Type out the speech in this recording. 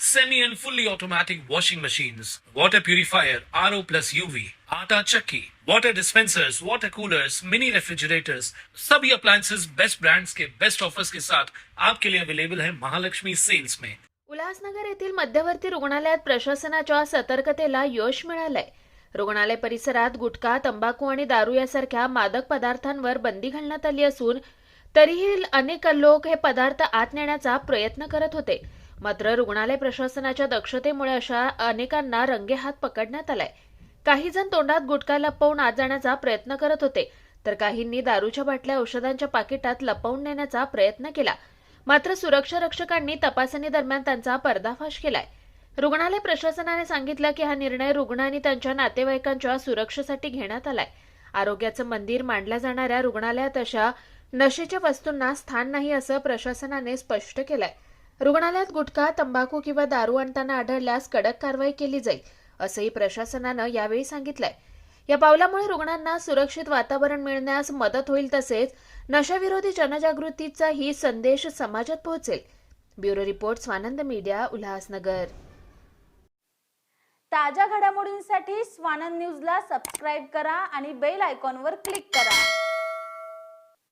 semi and fully automatic washing machines, water purifier, RO plus UV, आटा चक्की, water dispensers, water coolers, mini refrigerators, सभी appliances best brands के best offers के साथ आपके लिए अवेलेबल है महालक्ष्मी सेल्स में उल्हासनगर येथील मध्यवर्ती रुग्णालयात प्रशासनाच्या सतर्कतेला यश मिळालंय. रुग्णालय परिसरात गुटखा तंबाखू आणि दारू यासारख्या मादक पदार्थांवर बंदी घालण्यात आली असून तरीही अनेक लोक हे पदार्थ आत नेण्याचा प्रयत्न करत होते. मात्र रुग्णालय प्रशासनाच्या दक्षतेमुळे अशा अनेकांना रंगेहात पकडण्यात आलाय. काही जण तोंडात गुटखा लपवून आत जाण्याचा प्रयत्न करत होते तर काहींनी दारूच्या बाटल्या औषधांच्या पाकिटात लपवून नेण्याचा प्रयत्न केला. मात्र सुरक्षा रक्षकांनी तपासणी दरम्यान त्यांचा पर्दाफाश केलाय. रुग्णालय प्रशासनाने सांगितलं की हा निर्णय रुग्ण आणि त्यांच्या नातेवाईकांच्या सुरक्षेसाठी घेण्यात आलाय. आरोग्याचं मंदिर मांडल्या जाणाऱ्या रुग्णालयात अशा नशेच्या वस्तूंना स्थान नाही असं प्रशासनाने स्पष्ट केलंय. रुग्णालयात गुटखा तंबाखू किंवा दारू आणताना आढळल्यास कडक कारवाई केली जाईल असंही प्रशासनानं यावेळी सांगितलंय. या पावलामुळे रुग्णांना सुरक्षित वातावरण मिळण्यास मदत होईल तसेच नशाविरोधी जनजागृतीचाही संदेश समाजात पोहोचेल. Bureau report Swanand media Ulhasnagar. ताज्या घडामोडींसाठी स्वानंद न्यूजला सबस्क्राईब करा आणि बेल आयकॉनवर क्लिक करा.